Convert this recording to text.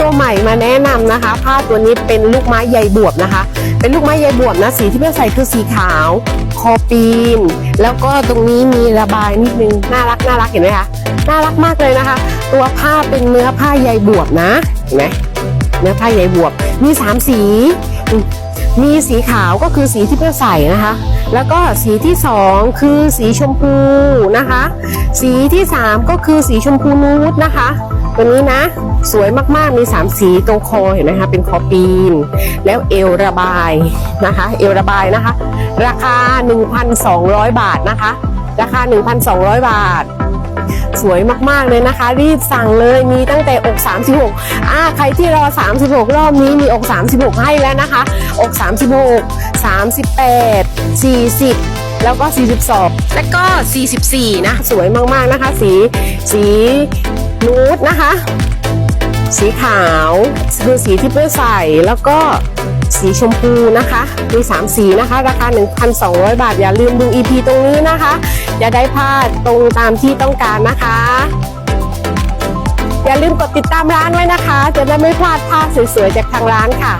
ตัวใหม่มาแนะนำนะคะ ผ้าตัวนี้เป็นลูกไม้ใยบวบนะคะ เป็นลูกไม้ใยบวบนะสีที่เพื่อนใส่คือสีขาว คอปีน แล้วก็ตรงนี้มีระบายนิดนึงน่ารักน่ารักเห็นไหมคะน่ารักมากเลยนะคะ ตัวผ้าเป็นเนื้อผ้าใยบวบนะเห็นไหมเนื้อผ้าใยบวบมีสามสีมีสีขาวก็คือสีที่เพื่อใส่นะคะ แล้วก็สีที่สองคือสีชมพูนะคะ สีที่สามก็คือสีชมพูนูดนะคะ ตัวนี้นะ สวยมากๆมี 3 สีตรงคอเห็นไหมคะเป็นคอปีน แล้วเอวระบายนะคะ เอวระบายนะคะ ราคา 1,200 บาทนะคะ ราคา 1,200 บาท สวยมากๆเลยนะคะ รีบสั่งเลยมีตั้งแต่อก 36อ่าใครที่รอ 36 รอบนี้มีอก 36 ให้แล้วนะคะ อก 36 38 40แล้วก็ 42 แล้วก็ 44 นะ สวยมาก ๆ นะคะ สี สี นูดนะคะ สีขาวคือสีที่เพื่อใส่แล้วก็สีชมพูนะคะมี 3 สีนะคะ ราคา 1,200 บาท อย่าลืมดู EP ตรงนี้นะคะ อย่าได้พลาดตรงตามที่ต้องการนะคะ อย่าลืมกดติดตามร้านไว้นะคะ จะได้ไม่พลาดผ้าสวยๆจากทางร้านค่ะ